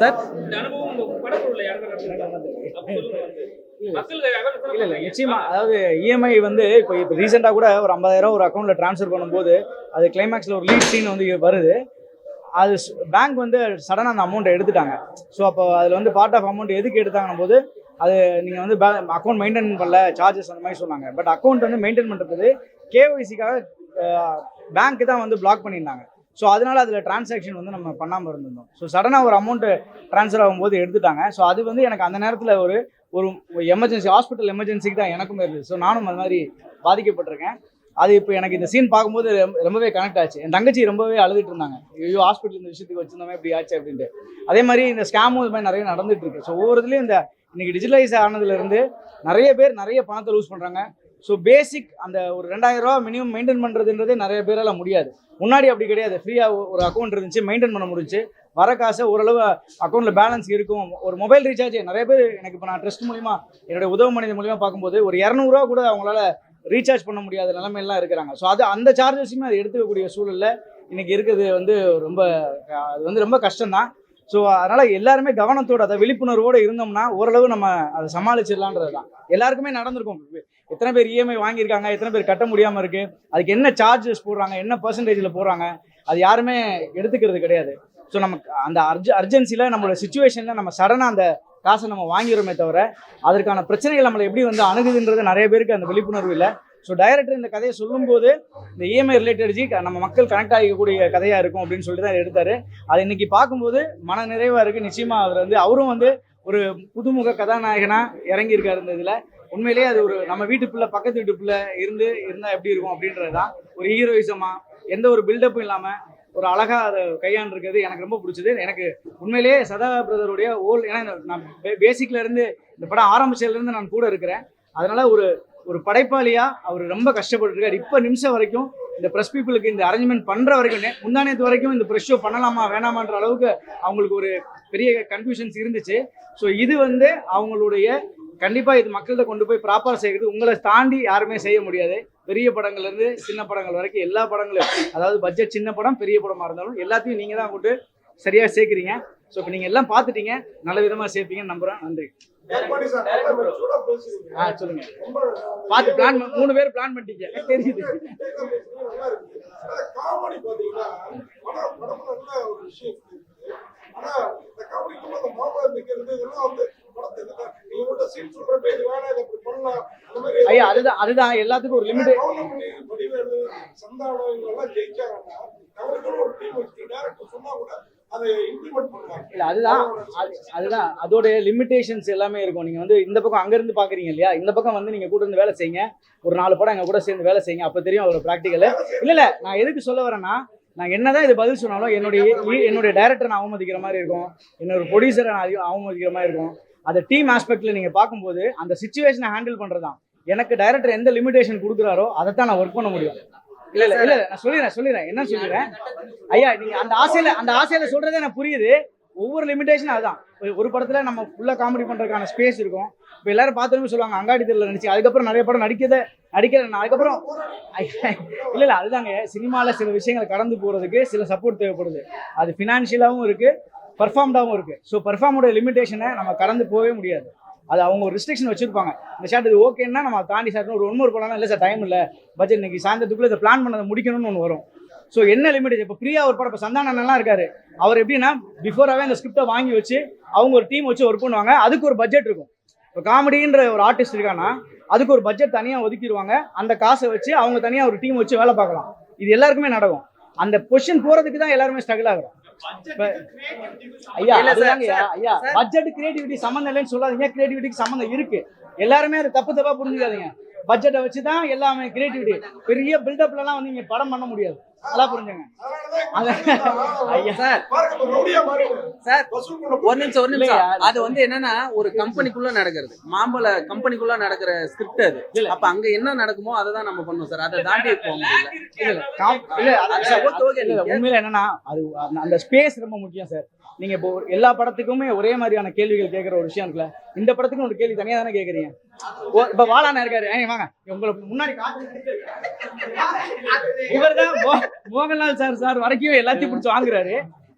Sir? இல்ல. இல்ல நிச்சயமா. அதாவது இஎம்ஐ வந்து இப்போ இப்போ ரீசெண்டாக கூட ஒரு 50000 ஒரு அக்கௌண்ட்ல ட்ரான்ஸ்ஃபர் பண்ணும்போது அது கிளைமேக்ஸ்ல ஒரு லீட் சீன் வந்து வருது. அது பேங்க் வந்து சடனாக அந்த அமௌண்ட்டை எடுத்துட்டாங்க. ஸோ அப்போ அதில் வந்து பார்ட் ஆஃப் அமௌண்ட் எதுக்கு எடுத்தாங்கன்னும் போது அது நீங்கள் வந்து அக்கௌண்ட் மெயின்டைன் பண்ணல சார்ஜஸ் அந்த மாதிரி சொன்னாங்க. பட் அக்கௌண்ட் வந்து மெயின்டைன் பண்ணுறது கேஒய்சிக்காக பேங்க் தான் வந்து பிளாக் பண்ணியிருந்தாங்க. ஸோ அதனால அதில் டிரான்சாக்ஷன் வந்து நம்ம பண்ணாமல் இருந்திருந்தோம். ஸோ சடனாக ஒரு அமௌண்ட்டு ட்ரான்ஸ்ஃபர் ஆகும்போது எடுத்துட்டாங்க. ஸோ அது வந்து எனக்கு அந்த நேரத்தில் ஒரு ஒரு எமர்ஜென்சி ஹாஸ்பிட்டல் எமர்ஜென்சிக்கு தான் எனக்கும் இருந்தது. ஸோ நானும் அது மாதிரி பாதிக்கப்பட்டிருக்கேன். அது இப்போ எனக்கு இந்த சீன் பார்க்கும்போது ரொம்பவே கனெக்ட் ஆச்சு. என் தங்கச்சி ரொம்பவே அழுதுட்டு இருந்தாங்க. ஐயோ ஹாஸ்பிட்டல் இந்த விஷயத்துக்கு வச்சிருந்தோமே இப்படி ஆச்சு அப்படின்ட்டு. அதே மாதிரி இந்த ஸ்கேமும் இது மாதிரி நிறைய நடந்துட்டு இருக்கு. ஸோ ஒவ்வொரு இதுலேயும் இந்த இன்னைக்கு டிஜிட்டலைஸ் ஆனதுலேருந்து நிறைய பேர் நிறைய பணத்தை லூஸ் பண்ணுறாங்க ஸோ பேசிக் அந்த ஒரு ரெண்டாயிரம் ரூபா மினிமம் மெயின்டைன் பண்ணுறதுன்றதே நிறைய பேரால் முடியாது. முன்னாடி அப்படி கிடையாது. ஃப்ரீயாக ஒரு அக்கௌண்ட் இருந்துச்சு மெயின்டைன் பண்ண முடிஞ்சு. வர காசை ஓரளவு அக்கௌண்ட்டில் பேலன்ஸ் இருக்கும். ஒரு மொபைல் ரீசார்ஜ் நிறைய பேர் எனக்கு இப்போ நான் ட்ரஸ்ட் மூலிமா என்னுடைய உதவு மனித மூலிமா பார்க்கும்போது ஒரு இரநூறுவா கூட அவங்களால ரீசார்ஜ் பண்ண முடியாத நிலைமையெல்லாம் இருக்கிறாங்க. ஸோ அது அந்த சார்ஜஸுமே அது எடுத்துக்கக்கூடிய சூழல்ல இன்றைக்கி இருக்கிறது வந்து ரொம்ப அது வந்து ரொம்ப கஷ்டம்தான். ஸோ அதனால எல்லாருமே கவனத்தோட அதை விழிப்புணர்வோடு இருந்தோம்னா ஓரளவு நம்ம அதை சமாளிச்சிடலான்றது தான். எல்லாருக்குமே நடந்திருக்கும். எத்தனை பேர் இஎம்ஐ வாங்கியிருக்காங்க எத்தனை பேர் கட்ட முடியாமல் இருக்குது அதுக்கு என்ன சார்ஜஸ் போடுறாங்க என்ன பர்சன்டேஜில் போடுறாங்க அது யாருமே எடுத்துக்கிறது கிடையாது. ஸோ நமக்கு அந்த அர்ஜ அர்ஜென்சியில் நம்மளோட சுச்சுவேஷனில் நம்ம சடனாக அந்த காசை நம்ம வாங்கிடுறோமே தவிர அதற்கான பிரச்சனைகள் நம்மளை எப்படி வந்து அணுகுதுன்றது நிறைய பேருக்கு அந்த விழிப்புணர்வு இல்லை. ஸோ டைரக்டர் இந்த கதையை சொல்லும்போது இந்த இஎம்ஐ ரிலேட்டட் ஜி நம்ம மக்கள் கனெக்ட் ஆகிக்கக்கூடிய கதையாக இருக்கும் அப்படின்னு சொல்லிட்டு தான் எடுத்தார். அது இன்னைக்கு பார்க்கும்போது மன நிறைவாக இருக்குது நிச்சயமாக அவர் வந்து அவரும் வந்து ஒரு புதுமுக கதாநாயகனாக இறங்கியிருக்காரு இந்த இதில். உண்மையிலேயே அது ஒரு நம்ம வீட்டுக்குள்ளே பக்கத்து வீட்டுக்குள்ளே இருந்து இருந்தால் எப்படி இருக்கும் அப்படின்றது தான் ஒரு ஹீரோயிசமாக எந்த ஒரு பில்டப்பும் இல்லாமல் ஒரு அழகாக அதை கையாண்டுருக்கிறது எனக்கு ரொம்ப பிடிச்சது. எனக்கு உண்மையிலேயே சதா பிரதருடைய ஓல் ஏன்னா நான் பேசிக்லேருந்து இந்த படம் ஆரம்பிச்சதுலேருந்து நான் கூட இருக்கிறேன். அதனால ஒரு ஒரு படைப்பாளியா அவர் ரொம்ப கஷ்டப்பட்டுருக்கார். இப்போ நிமிஷம் வரைக்கும் இந்த ப்ரெஸ் பீப்புளுக்கு இந்த அரேஞ்ச்மெண்ட் பண்ணுற வரைக்கும் முந்தானியத்து முந்தானத்து வரைக்கும் இந்த ப்ரெஷ் ஷோ பண்ணலாமா வேணாமான்ற அளவுக்கு அவங்களுக்கு ஒரு பெரிய கன்ஃபியூஷன்ஸ் இருந்துச்சு. ஸோ இது வந்து அவங்களுடைய கண்டிப்பாக இது மக்கள்கிட்ட கொண்டு போய் ப்ராப்பராக செய்கிறது உங்களை தாண்டி யாருமே செய்ய முடியாது. பெரிய படங்கள்லேருந்து சின்ன படங்கள் வரைக்கும் எல்லா படங்களும் அதாவது பட்ஜெட் சின்ன படம் பெரிய படமாக இருந்தாலும் எல்லாத்தையும் நீங்கள் தான் கூட்டு சரியாக சேர்க்குறீங்க. ஸோ இப்போ நீங்க எல்லாம் பார்த்துட்டீங்க. நல்ல விதமா சேர்ப்பீங்கன்னு நம்புறேன். நன்றி. ஆ சொல்லுங்க. பார்த்து பிளான் மூணு பேர் பிளான் பண்ணிட்டீங்க. தெரியுது. ஆனா இந்த காமெடிக்குள்ள அந்த மாமா நிக்கிறது இதெல்லாம் வந்து ஐயா அதுதான் அதுதான் எல்லாத்துக்கும் ஒரு லிமிட் கவுண்டமணி, இல்ல அதுதான் அது- அதுதான். அதோடைய லிமிடேஷன்ஸ் எல்லாமே இருக்கும். நீங்க வந்து இந்த பக்கம் அங்க இருந்து பாக்குறீங்க இல்லையா? இந்த பக்கம் வந்து நீங்க கூட இருந்து வேலை செய்யுங்க. ஒரு நாலு படம் எங்க கூட சேர்ந்து வேலை செய்யுங்க. அப்ப தெரியும் அதோட ப்ராக்டிக்கல் இல்ல இல்ல நான் எதுக்கு சொல்ல வரேன்னா நான் என்னதான் இது பதில் சொன்னாலும் என்னுடைய என்னுடைய டைரக்டர் நான் அவமதிக்கிற மாதிரி இருக்கும். என்னோட ப்ரொடியூசரை நான் அதிகம் அவமதிக்கிற மாதிரி இருக்கும். அந்த டீம் ஆஸ்பெக்டில் நீங்க பார்க்கும்போது அந்த சுச்சுவேஷனை ஹேண்டில் பண்றதுதான். எனக்கு டைரக்டர் எந்த லிமிடேஷன் கொடுக்குறாரோ அதை தான் நான் ஒர்க் பண்ண முடியும். இல்ல இல்ல இல்ல நான் சொல்லிடுறேன் சொல்லிடுறேன். என்ன சொல்லிடுறேன்? ஐயா நீங்க அந்த ஆசையில அந்த ஆசையில சொல்றதே எனக்கு புரியுது. ஒவ்வொரு லிமிடேஷன் அதுதான். ஒரு- படத்துல நம்ம ஃபுல்லா காமெடி பண்றதுக்கான ஸ்பேஸ் இருக்கும். இப்போ எல்லாரும் பார்த்துமே சொல்லுவாங்க அங்காடி தெருல நினைச்சு அதுக்கப்புறம் நிறைய படம் நடிக்கிறத நடிக்கிற நான் அதுக்கப்புறம் இல்லை இல்ல இல்ல அதுதாங்க. சினிமாவில் சில விஷயங்கள் கடந்து போறதுக்கு சில சப்போர்ட் தேவைப்படுது. அது ஃபினான்ஷியலாகவும் இருக்கு. பர்ஃபார்ம்டாகவும் இருக்குது ஸோ பர்ஃபார்மோட லிமிடேஷனை நம்ம கடந்து போகவே முடியாது. அது அவங்க ஒரு ரெஸ்ட்ரிக்ஷன் வச்சிருப்பாங்க. இந்த ஷாட் இது ஓகேன்னா நம்ம தாண்டி சார் ஒரு ஒன்று ஒரு படம் இல்லை சார் டைம் இல்லை. பட்ஜெட் இன்னைக்கு சாயந்தரத்துக்குள்ளே இதை பிளான் பண்ணதை முடிக்கணும்னு ஒன்று வரும். ஸோ என்ன லிமிடேஜ் இப்போ பிரியா ஒரு படம் இப்போ சந்தானம்லாம் இருக்காரு. அவர் எப்படின்னா பிஃபோராகவே அந்த ஸ்கிரிப்டை வாங்கி வச்சு அவங்க ஒரு டீம் வச்சு ஒர்க் பண்ணுவாங்க. அதுக்கு ஒரு பட்ஜெட் இருக்கும். இப்போ காமெடின்ற ஒரு ஆர்டிஸ்ட் இருக்கான்னா அதுக்கு ஒரு பட்ஜெட் தனியாக ஒதுக்கிடுவாங்க. அந்த காசை வச்சு அவங்க தனியாக ஒரு டீம் வச்சு வேலை பார்க்கலாம். இது எல்லாருக்குமே நடக்கும். அந்த பொசிஷன் போகிறதுக்கு தான் எல்லாருமே ஸ்ட்ரகிள் ஆகுறோம். ஐயா ஐயா. பட்ஜெட் கிரியேட்டிவிட்டி சம்மந்தம் இல்லைன்னு சொல்லாதீங்க. கிரியேட்டிவிட்டிக்கு சம்மந்தம் இருக்கு. எல்லாருமே அது தப்பு தப்பா புரிஞ்சுக்காதீங்க. பட்ஜெட்டை வச்சு தான் எல்லாமே கிரியேட்டிவிட்டி பெரிய பில்டப்லலாம் வந்து நீங்க படம் பண்ண முடியாது. நல்லா புரிஞ்சுங்க. சார். சார் ஒரு நிமிஷம் ஒரு? நிமிஷம். அது வந்து என்னன்னா ஒரு கம்பெனிக்குள்ள நடக்கிறது. மாம்பழ கம்பெனிக்குள்ள நடக்கிற ஸ்கிரிப்ட் அது. அப்ப அங்க என்ன நடக்குமோ அதை தான் நம்ம பண்ணுவோம் சார். அதை தாண்டி போக முடியல. உண்மையில என்னன்னா அது அந்த- அந்த ஸ்பேஸ் ரொம்ப முக்கியம் சார். நீங்க இப்போ எல்லா படத்துக்குமே ஒரே மாதிரியான கேள்விகள் கேட்கிற ஒரு விஷயம் இருக்குல்ல. இந்த படத்துக்கு ஒரு கேள்வி தனியா தானே கேக்குறீங்க? இப்ப வாழான இருக்காரு? ஏய் வாங்க. உங்களை முன்னாடி இவர் தான் மோகன்லால் சார் சார் வரைக்கும் எல்லாத்தையும் பிடிச்சி வாங்குறாரு.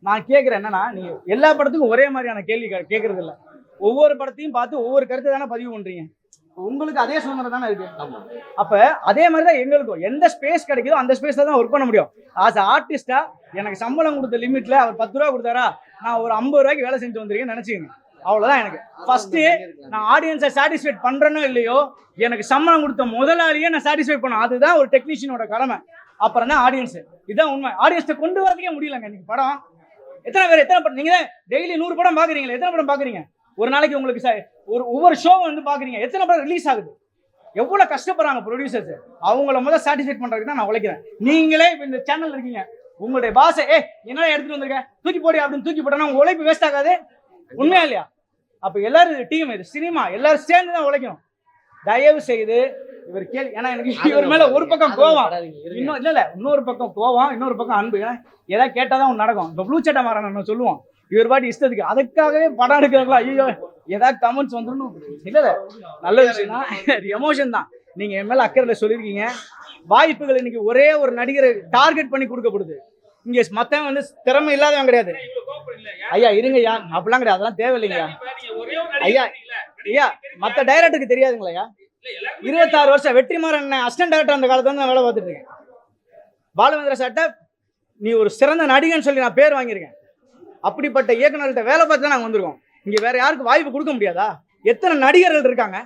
நான் கேட்குறேன் என்னன்னா நீங்க எல்லா படத்துக்கும் ஒரே மாதிரியான கேள்வி கேட்கறது இல்ல. ஒவ்வொரு படத்தையும் பார்த்து ஒவ்வொரு கருத்து தானே பதிவு பண்றீங்க. உங்களுக்கு அதே சுதந்திரம் தானே இருக்கு. அப்ப அதே மாதிரி தான் எங்களுக்கும். எந்த ஸ்பேஸ் கிடைக்குதோ அந்த ஸ்பேஸ்ல தான் ஒர்க் பண்ண முடியும். ஆஸ் ஆர்டிஸ்டா எனக்கு சம்பளம் கொடுத்த லிமிட்ல அவர் பத்து ரூபா கொடுத்தாரா? நான் ஒரு ஐம்பது ரூபாய்க்கு வேலை செஞ்சு வந்திருக்கேன்னு நினைச்சுக்கங்க. அவ்வளவுதான் எனக்கு. ஃபர்ஸ்ட் நான் ஆடியன்ஸை சாட்டிஸ்ஃபைட் பண்றேனோ இல்லையோ எனக்கு சம்பளம் கொடுத்த முதலாளியே நான் சாட்டிஸ்ஃபை பண்ண அதுதான் ஒரு டெக்னீஷியனோட கடமை. அப்புறம் தான் ஆடியன்ஸு இதுதான் உண்மை. ஆடியன்ஸை கொண்டு வரதுக்கே முடியலங்க இன்னைக்கு படம். எத்தனை பேர் எத்தனை படம்? நீங்க டெய்லி நூறு படம் பார்க்குறீங்களா எத்தனை படம் பாக்குறீங்க? ஒரு நாளைக்கு உங்களுக்கு சார் ஒரு ஒவ்வொரு ஷோ வந்து பாக்குறீங்க. எத்தனை படம் ரிலீஸ் ஆகுது? எவ்வளோ கஷ்டப்படுறாங்க ப்ரொடியூசர்ஸ் அவங்கள முதல்ல சாட்டிஸ்ஃபை பண்றதுக்கு தான் நான் உழைக்கிறேன். நீங்களே இப்போ இந்த சேனல் இருக்கீங்க. உங்களுடைய பாச ஏ என்ன எடுத்துட்டு வந்திருக்க? தூக்கி போடி அப்படின்னு தூக்கி போட்டா உங்க உழைப்பு வேஸ்ட் ஆகாது. உண்மையா இல்லையா? அப்ப எல்லாரும் டீம் இது சினிமா எல்லாரும் சேர்ந்து தான் உழைக்கணும். தயவு செய்து இவர் கேள்வி ஏன்னா எனக்கு இவர் மேல ஒரு பக்கம் கோவம். இன்னும் இல்ல இல்ல இன்னொரு பக்கம் கோவம் இன்னொரு பக்கம் அன்பு. ஏன்னா எதாவது கேட்டாதான் ஒன்று நடக்கும். இப்போ ப்ளூ சட்டை மாறன் நம்ம சொல்லுவோம். இவர் பாட்டி இஷ்டத்துக்கு. அதுக்காகவே படம் எடுக்கிறாங்களா ஐயோ ஏதாவது கமெண்ட்ஸ் வந்துடும் இல்ல இல்ல. நல்ல விஷயம் தான் எமோஷன் தான். நீங்க என் மேல அக்கறையில் சொல்லியிருக்கீங்க. வாய்ப்புகள் இன்னைக்கு ஒரே ஒரு நடிகரை டார்கெட் பண்ணி கொடுக்கப்படுது. இங்க மத்தவன் வந்து திறமை இல்லாதவன் கிடையாது. கோபப்படுறீங்களா? யார் ஐயா அப்படிலாம் கிடையாது. அதெல்லாம் தேவையில்லைங்கய்யா ஐயா? ஐயா மத்த டைரக்டருக்கு இல்ல, எல்லாருக்கும் இருபத்தாறு வருஷம் வெற்றிமாறன் அசிஸ்டன்ட் டைரக்டர் அந்த காலத்துல நான் வேலை பார்த்துட்டு இருக்கேன். பாலுமேந்திர சார்ட்ட நீ ஒரு சிறந்த நடிகன்னு சொல்லி நான் பேர் வாங்கியிருக்கேன். அப்படிப்பட்ட இயக்குனர்கிட்ட வேலை பார்த்து தான் நாங்கள் வந்திருக்கோம். இங்கே வேற யாருக்கு வாய்ப்பு கொடுக்க முடியாதா? எத்தனை நடிகர்கள் இருக்காங்க?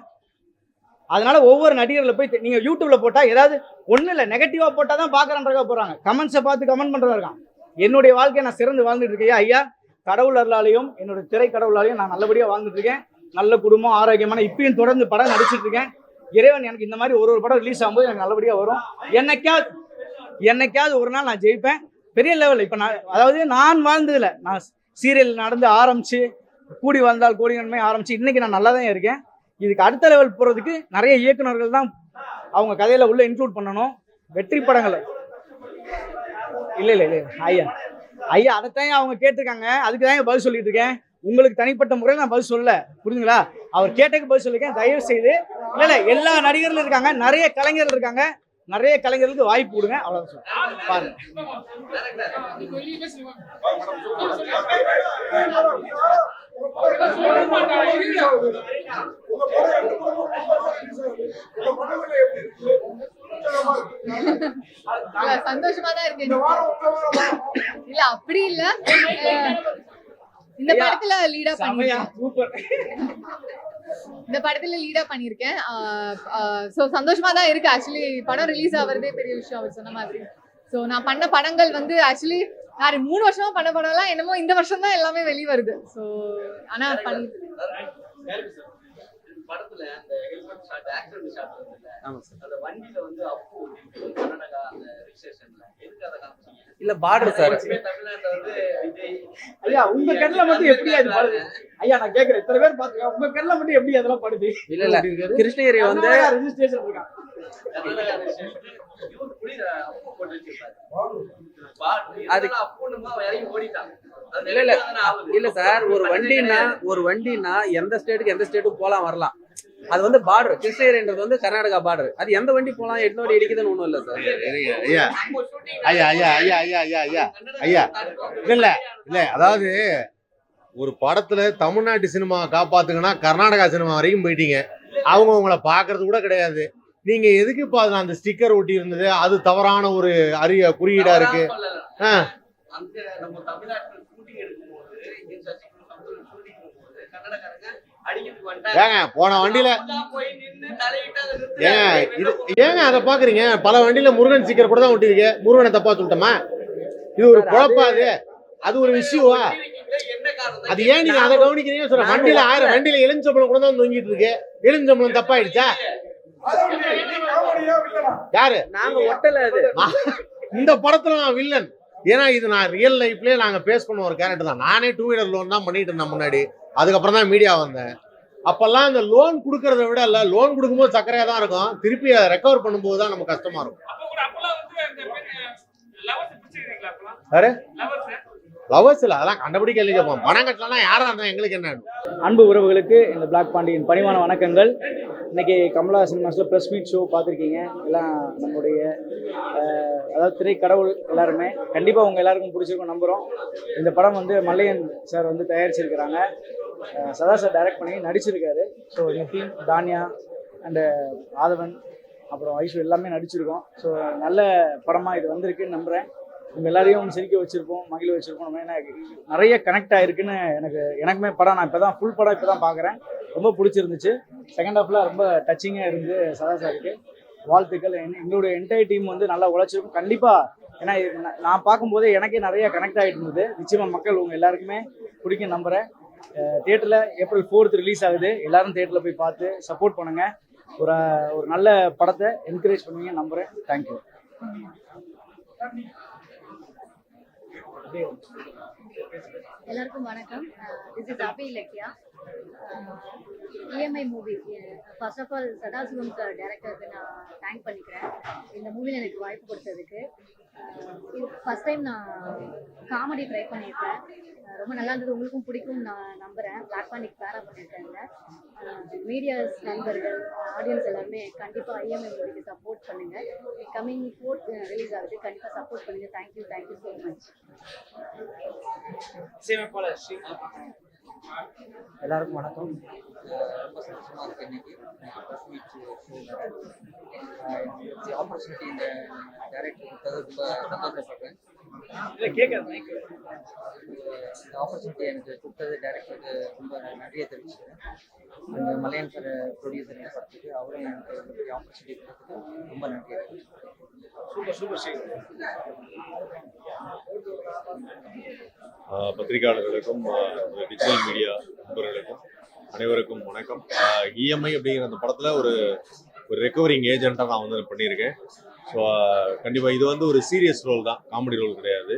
அதனால ஒவ்வொரு நடிகர்களை போய் நீங்கள் நீங்க யூடியூப்ல போட்டா ஏதாவது ஒன்றும் இல்லை நெகட்டிவா போட்டா தான் பார்க்குறான்றக்கா போறாங்க கமெண்ட்ஸை பார்த்து கமெண்ட் பண்ணுறதா இருக்கான். என்னுடைய வாழ்க்கையை நான் சிறந்து வாழ்ந்துட்டு இருக்கேன் ஐயா கடவுள் அருளாலையும் என்னோட திரை கடவுளாலையும் நான் நல்லபடியா வாழ்ந்துட்டு இருக்கேன். நல்ல குடும்பம் ஆரோக்கியமான இப்பயும் தொடர்ந்து படம் நடிச்சிட்டு இருக்கேன். இறைவன் எனக்கு இந்த மாதிரி ஒரு ஒரு படம் ரிலீஸ் ஆகும்போது எனக்கு நல்லபடியா வரும். என்னைக்காவது என்னைக்காவது ஒரு நாள் நான் ஜெயிப்பேன். பெரிய லெவல் இப்போ நான் அதாவது நான் வாழ்ந்ததில் நான் சீரியல் நடந்து ஆரம்பிச்சு கூடி வந்தால் கோடி நன்மை ஆரம்பிச்சு இன்னைக்கு நான் நல்லா தான் இருக்கேன். இதுக்கு அடுத்த லெவல் போகிறதுக்கு நிறைய இயக்குநர்கள் தான் அவங்க கதையில் உள்ள இன்க்ளூட் பண்ணணும். வெற்றி படங்கள். இல்லை இல்லை இல்லை ஐயா. ஐயா அதைத்தான் அவங்க கேட்டிருக்காங்க. அதுக்கு தான் பதில் சொல்லிட்டு இருக்கேன். உங்களுக்கு தனிப்பட்ட முறையில் நான் பதில் சொல்ல புரிஞ்சுங்களா? அவர் கேட்டதுக்கு பதில் சொல்லியிருக்கேன். தயவு செய்து இல்லை இல்லை எல்லா நடிகர்களும் இருக்காங்க. நிறைய கலைஞர்கள் இருக்காங்க. நிறைய கலைஞர்களுக்கு வாய்ப்பு கொடுங்க சொல்றேன். பாருங்க. சந்தோஷமா தான் இருக்கு. இல்ல அப்படி இல்ல. இந்த படத்துல லீடா பண்ணிருக்கேன். சூப்பர். இந்த படத்துல லீடா பண்ணிருக்கேன் சோ சந்தோஷமா தான் இருக்கு. ஆக்சுவலி படம் ரிலீஸ் ஆகுறதே பெரிய விஷயம் அவர் சொன்ன மாதிரி. சோ நான் பண்ண படங்கள் வந்து ஆக்சுவலி நான் மூணு வருஷமா பண்ண படம்லாம் என்னமோ இந்த வருஷம் தான் எல்லாமே வெளிய வருது சோ ஆனா பண்ணி படத்துல அந்த helmet shot accident shot sir அந்த வண்டியில வந்து அப்பு ஓட்டிட்டு கர்நாடகா அந்த ரிஜிஸ்ட்ரேஷன்ல எதுக்கு அதை காமிச்சீங்க? இல்ல பார்டர் சார் தமிழ்நாட்டுல வந்து விஜய் ஐயா உங்க கண்ணுல மட்டும் எப்படி அது படுது? ஐயா நான் கேக்குறேன். இத்தனை பேர் பாத்துக்க உங்க கண்ணுல மட்டும் எப்படி அதெல்லாம் படுது? இல்ல இல்ல. கிருஷ்ணகிரி வந்து ரெஜிஸ்ட்ரேஷன் இருக்கான் கர்நாடகா ரிஜிஸ்ட்ரேஷன் இவர் புரியுத அப்பு போட்டு வச்சிருப்பாரு. அது இறங்கி ஓடிட்டான். இல்ல இல்ல. இல்ல சார் ஒரு வண்டின்னா ஒரு வண்டின்னா எந்த ஸ்டேட்டுக்கு எந்த ஸ்டேட்டுக்கு போலாம் வரலாம். அது வந்து பார்டர் கிருஷ்ணகிரின்றது வந்து கர்நாடகா பார்டர் அது எந்த வண்டி போலாம் எட்நூறு இடிக்குதுன்னு ஒண்ணும் இல்ல சார். ஐயா ஐயா ஐயா. ஐயா ஐயா ஐயா ஐயா ஐயா. இல்ல இல்ல. அதாவது ஒரு படத்துல தமிழ்நாட்டு சினிமா காப்பாத்துங்கன்னா கர்நாடகா சினிமா வரைக்கும் போயிட்டீங்க. அவங்க உங்களை பாக்குறது கூட கிடையாது. நீங்க எதுக்கு இப்ப அதுல அந்த ஸ்டிக்கர் ஒட்டி இருந்தது? அது தவறான ஒரு அரிய குறியீடா இருக்கு. தவறா ஏங்க போன வண்டியில உள்ளா போய் நின்னு தலையிட்டு அதை ஏங்க. இது ஏங்க அதை பாக்குறீங்க? பல வண்டியில முருகன் ஸ்டிக்கர் கூட தான் ஒட்டிருக்கு முருகனை தப்பா சொல்லிட்டோமா? இது ஒரு குழப்பா அது அது. ஒரு காரணம்? அது ஏன் நீங்க அதை கவனிக்கிறீங்க? சொல்ற வண்டியில ஆயிரம் வண்டியில எலுமிச்சம்பளம் கூட தான் தொங்கிட்டு இருக்கு. எலுமிச்சம்பளம் தப்பாயிடுச்சா? யாரு? நாங்க ஒட்டல அது. இந்த படத்துல நான் வில்லன். ஏன்னா இது நான் ரியல் லைஃப்லயே நாங்க பேஸ் பண்ண ஒரு கேரக்டர் தான். நானே டூ வீலர் லோன் தான் பண்ணிட்டு இருந்தேன் முன்னாடி. அதுக்கப்புறம் தான் மீடியா வந்தேன். அப்பெல்லாம் இந்த லோன் கொடுக்கறத விட இல்ல லோன் கொடுக்கும்போது சக்கரையா தான் இருக்கும். திருப்பி அதை ரெக்கவர் பண்ணும்போது தான் நமக்கு கஷ்டமா இருக்கும். அப்ப லவர்ஸ் இல்லை அதெல்லாம் கண்டபடி கேள்வி கேட்போம் பணம் கட்டலாம் யாராக இருந்தால் எங்களுக்கு என்ன? அன்பு உறவுகளுக்கு இந்த பிளாக் பாண்டியின் பணிவான வணக்கங்கள். இன்னைக்கு கமலா சினிமாஸில் ப்ரெஸ் மீட் ஷோ பார்த்துருக்கீங்க. எல்லாம் நம்மளுடைய அதாவது திரைக்கடவுள் எல்லாருமே. கண்டிப்பாக உங்கள் எல்லாருக்கும் பிடிச்சிருக்கும் நம்புகிறோம் இந்த படம் வந்து மல்லையன் சார் வந்து தயாரிச்சிருக்கிறாங்க. சதா சார் டைரக்ட் பண்ணி நடிச்சிருக்காரு. ஸோ நிதின் தானியா அண்டு ஆதவன் அப்புறம் ஐஷு எல்லாமே நடிச்சிருக்கோம். ஸோ நல்ல படமாக இது வந்திருக்குன்னு நம்புகிறேன் உங்கள் எல்லாரையும் சிரிக்க வச்சிருப்போம் மகிழ வச்சிருப்போம். நம்ம என்ன நிறைய கனெக்ட் ஆகிருக்குன்னு எனக்கு எனக்குமே படம் நான் இப்போ தான் ஃபுல் படம் இப்போ தான் பார்க்குறேன் ரொம்ப பிடிச்சிருந்துச்சு. செகண்ட் ஹாஃபில் ரொம்ப டச்சிங்காக இருந்து சதா சாருக்கு. வாழ்த்துக்கள். என்- எங்களுடைய என்டையர் டீம் வந்து நல்லா உழைச்சிருக்கும். கண்டிப்பாக ஏன்னா நான் பார்க்கும்போதே எனக்கே நிறைய கனெக்ட் ஆகிட்டு இருந்தது நிச்சயமாக மக்கள் உங்கள் எல்லாருக்குமே பிடிக்கும் நம்புகிறேன் தேட்டரில் ஏப்ரல் ஃபோர்த் ரிலீஸ் ஆகுது. எல்லாரும் தேட்டரில் போய் பார்த்து சப்போர்ட் பண்ணுங்கள் ஒரு ஒரு நல்ல படத்தை என்கரேஜ் பண்ணுவீங்க நம்புகிறேன் தேங்க்யூ எல்லாருக்கும் வணக்கம். This is Abhi Ilakkiya. EMI movie first of all Sadasivam sir டேரக்டருக்கு நான் தேங்க் பண்ணிக்கிறேன். இந்த மூவியில் எனக்கு வாய்ப்பு கொடுத்ததுக்கு. ஃபர்ஸ்ட் டைம் நான் காமெடி ட்ரை பண்ணியிருக்கேன் ரொம்ப நல்லா இருந்தது. உங்களுக்கும் பிடிக்கும் நான் நம்புகிறேன் பிளாக் பாண்டிக் பேரா பண்ணியிருக்காங்க மீடியாஸ் நண்பர்கள் ஆடியன்ஸ் எல்லாருமே கண்டிப்பாக இஎம்ஐ மூவிக்கு சப்போர்ட் பண்ணுங்கள் கம்மிங் ஃபோர்த் ரிலீஸ் ஆகுது. கண்டிப்பாக சப்போர்ட் பண்ணுங்கள் தேங்க்யூ தேங்க்யூ ஸோ மச் எல்லாருக்கும் வணக்கம். ரொம்ப சந்தோஷமா இருக்கு இன்னைக்கு. ஆப்பர்ச்சுனிட்டி இந்த டைரக்டர் கொடுத்தது ரொம்ப சந்தோஷப்படுறேன் இந்த ஆப்பர்ச்சுனிட்டி எனக்கு கொடுத்தது டைரக்டருக்கு ரொம்ப நன்றியை தெரிவிச்சுக்கிறேன். அந்த மலையன் சார் ப்ரொடியூசர் இந்த படத்துக்கு அவரும் எனக்கு இந்த பெரிய ஆப்பர்ச்சுனிட்டி கொடுத்ததுக்கு ரொம்ப நன்றியை பத்திரிகையாளர்களுக்கும் டிஜிட்டல் மீடியா நண்பர்களுக்கும் அனைவருக்கும் வணக்கம். இஎம்ஐ அப்படிங்கிற அந்த படத்தில் ஒரு ஒரு ரெக்கவரிங் ஏஜென்ட்டாக நான் வந்து பண்ணியிருக்கேன். ஸோ கண்டிப்பாக இது வந்து ஒரு சீரியஸ் ரோல் தான். காமெடி ரோல் கிடையாது.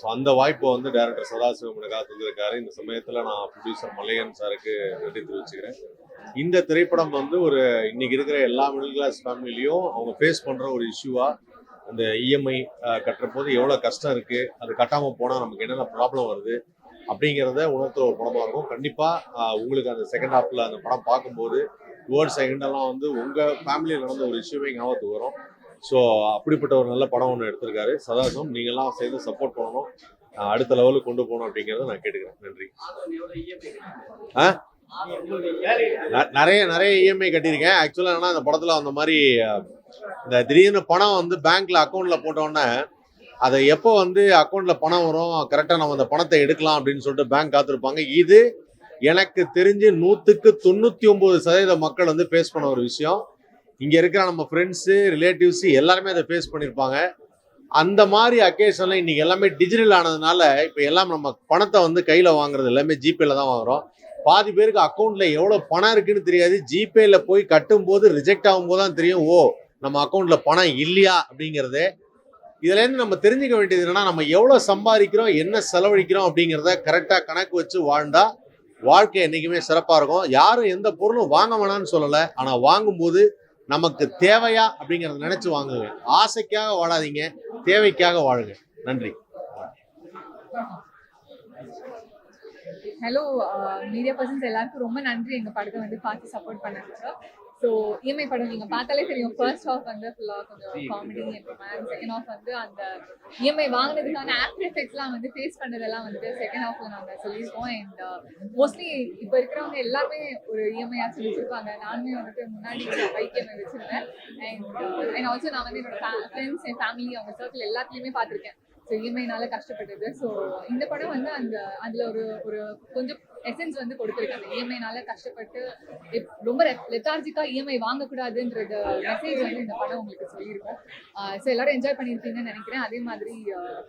ஸோ அந்த வாய்ப்பை வந்து டேரக்டர் சதாசிவம் எனக்காக தந்திருக்காரு. இந்த சமயத்தில் நான் ப்ரொடியூசர் மலையன் சாருக்கு நன்றி தெரிவிச்சுக்கிறேன். இந்த திரைப்படம் வந்து ஒரு இன்னைக்கு இருக்கிற எல்லா மிடில் கிளாஸ் ஃபேமிலியும் அவங்க ஃபேஸ் பண்ணுற ஒரு இஷ்யூவாக அந்த இஎம்ஐ கட்டுற போது எவ்வளோ கஷ்டம் இருக்குது அது கட்டாமல் போனால் நமக்கு என்னென்ன ப்ராப்ளம் வருது அப்படிங்கிறத உணர்த்துற ஒரு படமாக இருக்கும். கண்டிப்பாக உங்களுக்கு அந்த செகண்ட் ஹாஃபில் அந்த படம் பார்க்கும்போது வேர்ட்ஸ் எங்கெல்லாம் வந்து உங்கள் ஃபேமிலியில் நடந்த ஒரு இஷ்யூவே ஞாபகத்துக்கு வரும். ஸோ அப்படிப்பட்ட ஒரு நல்ல படம் ஒன்று எடுத்திருக்காரு. சதாசம் நீங்கள்லாம் சேர்ந்து சப்போர்ட் பண்ணணும். அடுத்த லெவலுக்கு கொண்டு போகணும் அப்படிங்கிறத நான் கேட்டுக்கிறேன். நன்றி. ஆ? ந- நிறைய நிறைய இஎம்ஐ கட்டியிருக்கேன். ஆக்சுவலாக என்னன்னா அந்த படத்தில் அந்த மாதிரி இந்த திடீர்னு பணம் வந்து பேங்க்ல அக்கௌண்ட்ல போட்டோன்னே அதை எப்போ வந்து அக்கௌண்ட்ல பணம் வரும் கரெக்டாக நம்ம அந்த பணத்தை எடுக்கலாம் அப்படின்னு சொல்லிட்டு பேங்க் காத்திருப்பாங்க. இது எனக்கு தெரிஞ்சு நூற்றுக்கு தொண்ணூற்றி ஒம்பது சதவீத மக்கள் வந்து ஃபேஸ் பண்ண ஒரு விஷயம். இங்கே இருக்கிற நம்ம ஃப்ரெண்ட்ஸு ரிலேட்டிவ்ஸு எல்லாருமே அதை ஃபேஸ் பண்ணியிருப்பாங்க அந்த மாதிரி அக்கேஷனில் இன்றைக்கி எல்லாமே டிஜிட்டல் ஆனதுனால இப்போ எல்லாம் நம்ம பணத்தை வந்து கையில் வாங்குறது எல்லாமே ஜிபேல தான் வாங்குறோம். பாதி பேருக்கு அக்கௌண்ட்டில் எவ்வளோ பணம் இருக்குன்னு தெரியாது. ஜிபேல போய் கட்டும்போது ரிஜெக்ட் ஆகும்போது தான் தெரியும் ஓ நம்ம அக்கௌண்ட்டில் பணம் இல்லையா அப்படிங்கிறது. இதுலேருந்து நம்ம தெரிஞ்சுக்க வேண்டியது என்னென்னா நம்ம எவ்வளோ சம்பாதிக்கிறோம் என்ன செலவழிக்கிறோம் அப்படிங்கிறத கரெக்டாக கணக்கு வச்சு வாழ்ந்தால் வாழ்க்கை என்றைக்குமே சிறப்பாக இருக்கும். யாரும் எந்த பொருளும் வாங்க வேணாம்னு சொல்லலை. ஆனால் வாங்கும்போது நமக்கு தேவையா அப்படிங்கிறத நினச்சி வாங்குங்க. ஆசைக்காக வாழாதீங்க. தேவைக்காக வாழுங்க. நன்றி. ஹலோ மீடியா பர்சன்ஸ் எல்லாருக்கும் ரொம்ப நன்றி. எங்கள் படத்தை வந்து பார்த்து சப்போர்ட் பண்ணாங்க ஸோ இஎம்ஐ படம் நீங்க பார்த்தாலே தெரியும். ஃபர்ஸ்ட் ஹாஃப் வந்து ஃபுல்லாக கொஞ்சம் காமெடி ரொமான்ஸ் செகண்ட் ஹாஃப் வந்து அந்த இஎம்ஐ வாங்கினதுக்கான ஆஃப்டர் எஃபெக்ட்ஸ்லாம் வந்து ஃபேஸ் பண்ணதெல்லாம் வந்துட்டு செகண்ட் ஹாஃப்ல நாங்கள் சொல்லியிருக்கோம். அண்ட் மோஸ்ட்லி இப்போ இருக்கிறவங்க எல்லாருமே ஒரு இஎம்ஐ ஆச்சு வச்சிருப்பாங்க. நானுமே வந்துட்டு முன்னாடி பைக் இஎம்ஐ வச்சிருந்தேன். அண்ட் அண்ட் ஆல்சோ நான் வந்து என்னோட ஃப்ரெண்ட்ஸ் என் ஃபேமிலி அவங்க சர்க்கிள் எல்லாத்துலேயுமே பார்த்துருக்கேன். ஸோ இஎம்ஐனால கஷ்டப்பட்டது. ஸோ இந்த படம் வந்து அந்த அதில் ஒரு ஒரு கொஞ்சம் எசன்ஸ் வந்து கொடுத்துருக்காங்க இஎம்ஐனால கஷ்டப்பட்டு ரொம்ப லெத்தார்ஜிக்கா இஎம்ஐ வாங்கக்கூடாதுன்றது மெசேஜ் வந்து இந்த படம் உங்களுக்கு சொல்லியிருக்கோம். ஸோ எல்லாரும் என்ஜாய் பண்ணியிருப்பீங்கன்னு நினைக்கிறேன். அதே மாதிரி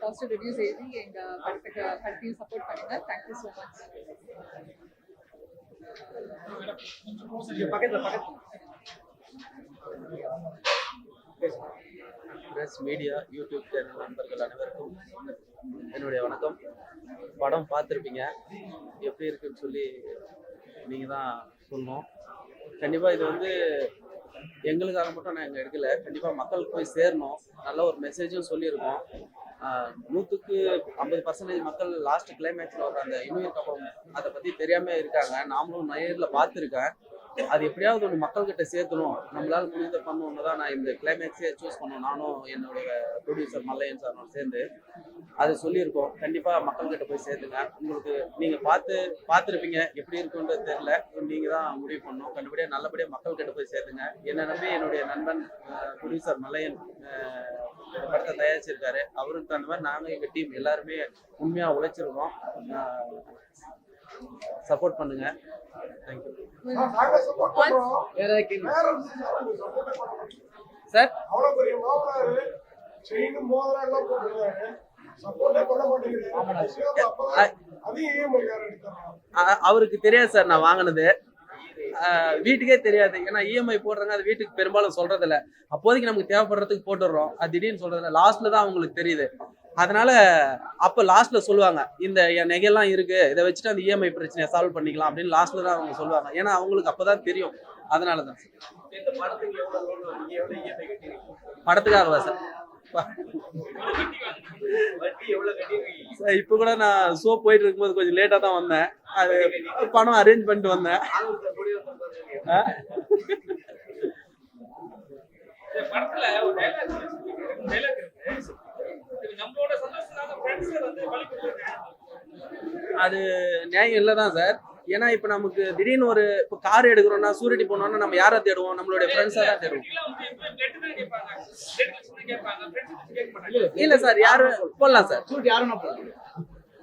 பாசிட்டிவ் ரிவ்யூஸ் எழுதி எங்க படத்துக்கு படத்தையும் சப்போர்ட் பண்ணுங்க. தேங்க்யூ ஸோ மச் பக்கத்துல பக்கத்துல. பிரஸ் மீடியா யூடியூப் சேனல் நண்பர்கள் அனைவருக்கும் என்னுடைய வணக்கம். படம் பார்த்துருப்பீங்க. எப்படி இருக்குன்னு சொல்லி நீங்கள் தான் சொல்லணும். கண்டிப்பாக இது வந்து எங்களுக்காக மட்டும் நாங்கள் எடுக்கல. கண்டிப்பாக மக்களுக்கு போய் சேரணும். நல்ல ஒரு மெசேஜும் சொல்லியிருக்கோம். நூற்றுக்கு ஐம்பது பர்சன்டேஜ் மக்கள் லாஸ்ட் கிளைமேக்ஸில் வர அந்த இன்னுயிர் அப்புறம் அதை பற்றி தெரியாமல் இருக்காங்க. நாமளும் நேரில் பார்த்துருக்கேன். அது எப்படியாவது ஒன்று மக்கள்கிட்ட சேர்த்தணும் நம்மளால் முடிந்த பண்ணணும்னு தான் நான் இந்த கிளைமேக்ஸே சூஸ் பண்ணோம். நானும் என்னுடைய ப்ரொடியூசர் மல்லையன் சாரும் சேர்ந்து அது சொல்லியிருக்கோம். கண்டிப்பாக மக்கள்கிட்ட போய் சேர்த்துங்க. உங்களுக்கு நீங்கள் பார்த்து பார்த்துருப்பீங்க. எப்படி இருக்குன்றது தெரியல. நீங்கள் தான் முடிவு பண்ணணும். கண்டிப்படியாக நல்லபடியாக மக்கள்கிட்ட போய் சேர்த்துங்க. என்னை நம்பி என்னுடைய நண்பன் ப்ரொடியூசர் மல்லையன் படத்தை தயாரிச்சிருக்காரு. அவருக்கு தகுந்த மாதிரி நாங்கள் எங்கள் டீம் எல்லாருமே உண்மையாக உழைச்சிருக்கோம். சப்போர்ட் பண்ணுங்கள் சார் அவ்வளவு பெரிய மாமனாரு செயின் மோதிரம் எல்லாம் போட்டுருக்காரு அவருக்கு தெரியாது சார் நான் வாங்கினது. வீட்டுக்கே தெரியாது. ஏன்னா இஎம்ஐ போடுறாங்க அது வீட்டுக்கு பெரும்பாலும் சொல்றது இல்ல அப்போதைக்கு நமக்கு தேவைப்படுறதுக்கு போட்டுடுறோம். அது திடீர்னு சொல்றது இல்ல லாஸ்ட்ல தான் அவங்களுக்கு தெரியுது. அதனால அப்போ லாஸ்ட்ல சொல்லுவாங்க இந்த என் நகையெல்லாம் இருக்கு இதை வச்சுட்டு அந்த இஎம்ஐ பிரச்சனையை சால்வ் பண்ணிக்கலாம் அப்படின்னு லாஸ்ட்ல தான் அவங்க சொல்லுவாங்க. ஏன்னா அவங்களுக்கு அப்பதான் தெரியும். அதனால தான் இந்த படத்துக்கு படத்துக்காகவா சார் சார் இப்போ கூட நான் ஷோ போயிட்டு இருக்கும்போது கொஞ்சம் லேட்டாக தான் வந்தேன். அது பணம் அரேஞ்ச் பண்ணிட்டு வந்தேன். படத்துல அது நியாயம் இல்லை தான் சார். ஏன்னா இப்போ நமக்கு திடீர்னு ஒரு இப்போ கார் எடுக்கிறோம்னா சூரிட்டி போனோம்னா நம்ம யாரை தேடுவோம்? நம்மளுடைய ஃப்ரெண்ட்ஸாக தான் தேடுவோம். இல்லை சார் யாரும் போடலாம் சார். சூட் யாரும்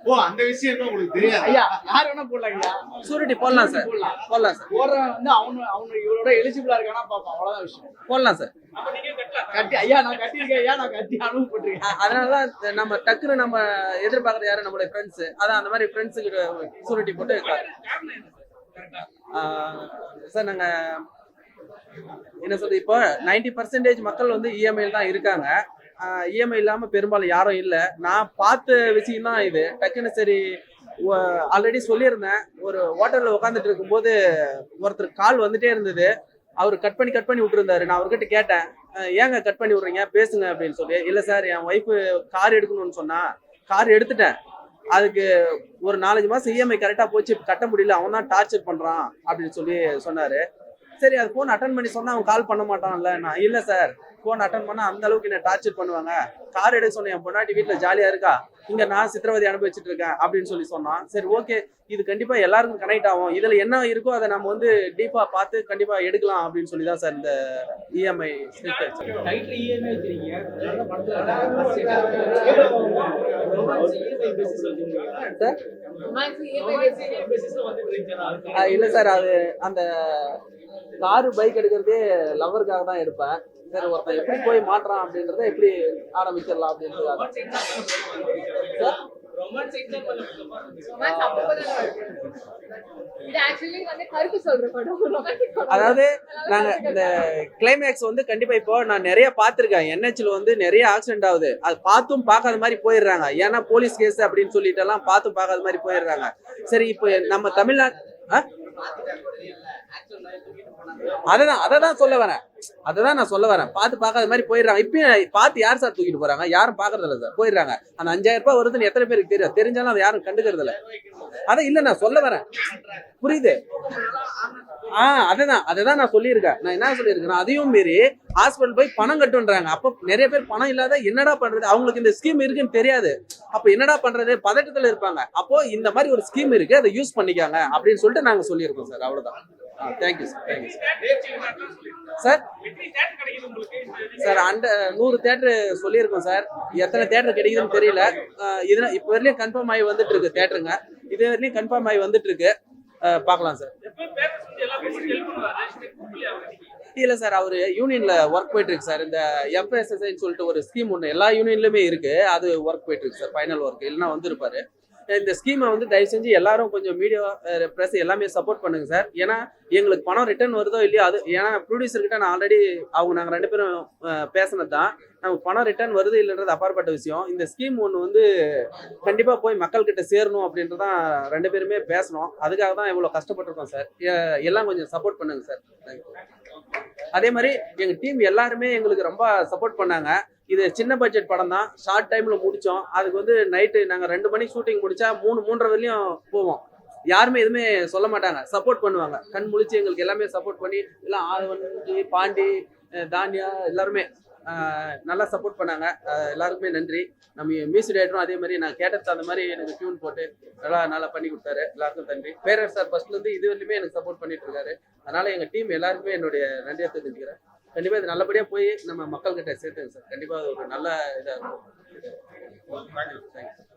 ஓ அந்த விஷயம் என்ன உங்களுக்கு தெரியாது? ஐயா யார் வேணா போடலாம் ஐயா. சூரிட்டி போடலாம் சார் போடலாம். சார் போடுறவன் வந்து அவனு அவனு இவரோட எலிஜிபிளா இருக்கானா பார்ப்பான். அவ்வளவுதான் விஷயம். போடலாம் சார் நீங்க கட்டி ஐயா நான் கட்டியிருக்கேன். ஐயா நான் கட்டி அனுபவப்பட்டிருக்கேன் அ- அதனால தான் நம்ம டக்குன்னு நம்ம எதிர்பார்க்கறது யாரு? நம்மளுடைய ஃப்ரெண்ட்ஸ் அதான் அந்த மாதிரி ஃப்ரெண்ட்ஸுக்கு சூரிட்டி போட்டு சார் நாங்கள் என்ன சொல்றது இப்போ நைன்டி பர்சன்டேஜ் மக்கள் வந்து இஎம்ஐயில் தான் இருக்காங்க. இஎம்ஐ இல்லாமல் பெரும்பாலும் யாரும் இல்லை. நான் பார்த்த விஷயம் தான் இது. டக்குன்னு சரி ஆல்ரெடி சொல்லியிருந்தேன். ஒரு ஹோட்டலில் உட்காந்துட்டு இருக்கும்போது ஒருத்தர் கால் வந்துட்டே இருந்தது. அவர் கட் பண்ணி கட் பண்ணி விட்டுருந்தாரு. நான் அவர்கிட்ட கேட்டேன் ஏங்க கட் பண்ணி விட்றீங்க? பேசுங்க அப்படின்னு சொல்லி. இல்லை சார் என் ஒய்ஃபு கார் எடுக்கணும்னு சொன்னா கார் எடுத்துட்டேன். அதுக்கு ஒரு நாலஞ்சு மாசம் இஎம்ஐ கரெக்டா போச்சு. கட்ட முடியல. அவன் தான் டார்ச்சர் பண்றான் அப்படின்னு சொல்லி சொன்னாரு. சரி அது ஃபோன் அட்டன் பண்ணி சொன்னா அவன் கால் பண்ண மாட்டான்ல. நான் இல்ல சார் ஃபோன் அட்டன் பண்ணா அந்த அளவுக்கு என்ன டார்ச்சர் பண்ணுவாங்க. கார் எடுக்க சொன்னேன் என் பொண்டாட்டி வீட்டுல ஜாலியா இருக்கா? இங்க நான் சித்திரவதை அனுபவிச்சுட்டு இருக்கேன் அப்படின்னு சொல்லி சொன்னான். சரி ஓகே இது கண்டிப்பா எல்லாருக்கும் கனெக்ட் ஆகும். இதுல என்ன இருக்கோ அதை நம்ம வந்து டீப்பா பார்த்து கண்டிப்பா எடுக்கலாம் அப்படின்னு சொல்லி தான் சார் இந்த இஎம்ஐ சார் இல்ல சார் அது அந்த காரு பைக் எடுக்கிறதே லவருக்காக தான் எடுப்பேன். சரி ஒருத்தன் எப்படி போய் மாட்டுறான் அப்படின்றத எப்படி ஆரம்பிச்சிடலாம் அப்படின்றது அதாவது நாங்க இந்த கிளைமேக்ஸ் வந்து கண்டிப்பா இப்போ நான் நிறைய பாத்திருக்கேன் என்ஹெச்ல வந்து நிறைய ஆக்சிடென்ட் ஆகுது. அது பார்த்தும் பார்க்காத மாதிரி போயிடுறாங்க. ஏன்னா போலீஸ் கேஸ் அப்படின்னு சொல்லிட்டு எல்லாம் பார்த்தும் பார்க்காத மாதிரி போயிடுறாங்க. சரி இப்போ நம்ம தமிழ்நாடு அததான் அதை தான் சொல்ல வரேன். அதை தான் நான் சொல்ல வரேன். பார்த்து பார்க்காத மாதிரி போயிடுறாங்க. இப்பயும் பார்த்து யார் சார் தூக்கிட்டு போறாங்க? யாரும் பாக்குறது இல்ல சார். போயிடுறாங்க. அந்த அஞ்சாயிரம் ரூபாய் வருதுன்னு எத்தனை பேருக்கு தெரியும்? தெரிஞ்சாலும் அதை யாரும் கண்டுக்கிறது இல்ல அதான் இல்ல நான் சொல்ல வரேன். புரியுது? ஆ அதான் அதுதான் நான் சொல்லியிருக்கேன். நான் என்ன சொல்லியிருக்கேன் அதையும் மீறி ஹாஸ்பிட்டல் போய் பணம் கட்டுன்றாங்க. அப்போ நிறைய பேர் பணம் இல்லாத என்னடா பண்றது? அவங்களுக்கு இந்த ஸ்கீம் இருக்குன்னு தெரியாது. அப்போ என்னடா பண்றது? பதட்டத்துல இருப்பாங்க. அப்போ இந்த மாதிரி ஒரு ஸ்கீம் இருக்கு. அதை யூஸ் பண்ணிக்காங்க அப்படின்னு சொல்லிட்டு நாங்க சொல்லியிருக்கோம் சார். அவ்வளவுதான். Thank you sir thank you sir எத்தனை சார் அந்த நூறு தேட்டர் சொல்லியிருக்கோம் சார் எத்தனை தேட்டர் கிடைக்குதுன்னு தெரியல. அஹ் இப்போ வரையிலும் கன்ஃபார்ம் ஆகி வந்துட்டு இருக்கு தேட்டருங்க இது வரையிலும் கன்ஃபார்ம் ஆகி வந்துட்டு இருக்கு பார்க்கலாம் சார் இல்லை இல்ல சார் அவர் யூனியன்ல ஒர்க் போயிட்டு இருக்கு சார் இந்த எஃப்எஸ்எஸ்ஐன்னு சொல்லிட்டு ஒரு ஸ்கீம் ஒன்று எல்லா யூனியன்லயுமே இருக்கு. அது ஒர்க் போயிட்டு இருக்கு சார் ஃபைனல் ஒர்க் இல்லைன்னா வந்திருப்பாரு. இந்த ஸ்கீமை வந்து தயவு செஞ்சு எல்லாரும் கொஞ்சம் மீடியா ப்ரெஸ் எல்லாமே சப்போர்ட் பண்ணுங்க சார் ஏன்னா எங்களுக்கு பணம் ரிட்டர்ன் வருதோ இல்லையோ அது ஏன்னா ப்ரொடியூசர்கிட்ட நான் ஆல்ரெடி அவங்க நாங்கள் ரெண்டு பேரும் பேசினது தான் நமக்கு பணம் ரிட்டர்ன் வருது இல்லைன்றது அப்பாற்பட்ட விஷயம். இந்த ஸ்கீம் ஒன்று வந்து கண்டிப்பாக போய் மக்கள்கிட்ட சேரணும் அப்படின்றதான் ரெண்டு பேருமே பேசணும். அதுக்காக தான் இவ்வளோ கஷ்டப்பட்டிருக்கோம் சார் எல்லாம் கொஞ்சம் சப்போர்ட் பண்ணுங்க சார் அதே மாதிரி எங்கள் டீம் எல்லாருமே எங்களுக்கு ரொம்ப சப்போர்ட் பண்ணாங்க. இது சின்ன பட்ஜெட் படம் தான். ஷார்ட் டைமில் முடித்தோம் அதுக்கு வந்து நைட்டு நாங்கள் ரெண்டு மணிக்கு ஷூட்டிங் முடிச்சா மூணு மூன்றரை வரையும் போவோம். யாருமே எதுவுமே சொல்ல மாட்டாங்க. சப்போர்ட் பண்ணுவாங்க. கண் முழிச்சு எங்களுக்கு எல்லாமே சப்போர்ட் பண்ணி எல்லாம் ஆதவன்ஜி பாண்டி தானியா எல்லாருமே நல்லா சப்போர்ட் பண்ணாங்க. எல்லாருக்குமே நன்றி. நம்ம மியூசிக் டேரக்டரும் அதே மாதிரி நான் கேட்டதுக்கு அந்த மாதிரி எனக்கு டியூன் போட்டு நல்லா நல்லா பண்ணி கொடுத்தாரு. எல்லாருக்கும் நன்றி. பேரர் சார் ஃபர்ஸ்ட்லேருந்து இது வரையுமே எனக்கு சப்போர்ட் பண்ணிட்டு இருக்காரு. அதனால எங்கள் டீம் எல்லாருக்குமே என்னுடைய நன்றியை தெரிஞ்சுக்கிறேன் கண்டிப்பா இது நல்லபடியா போய் நம்ம மக்கள்கிட்ட சேர்த்துங்க சார். கண்டிப்பா ஒரு நல்ல இதா இருக்கும். தேங்க்யூ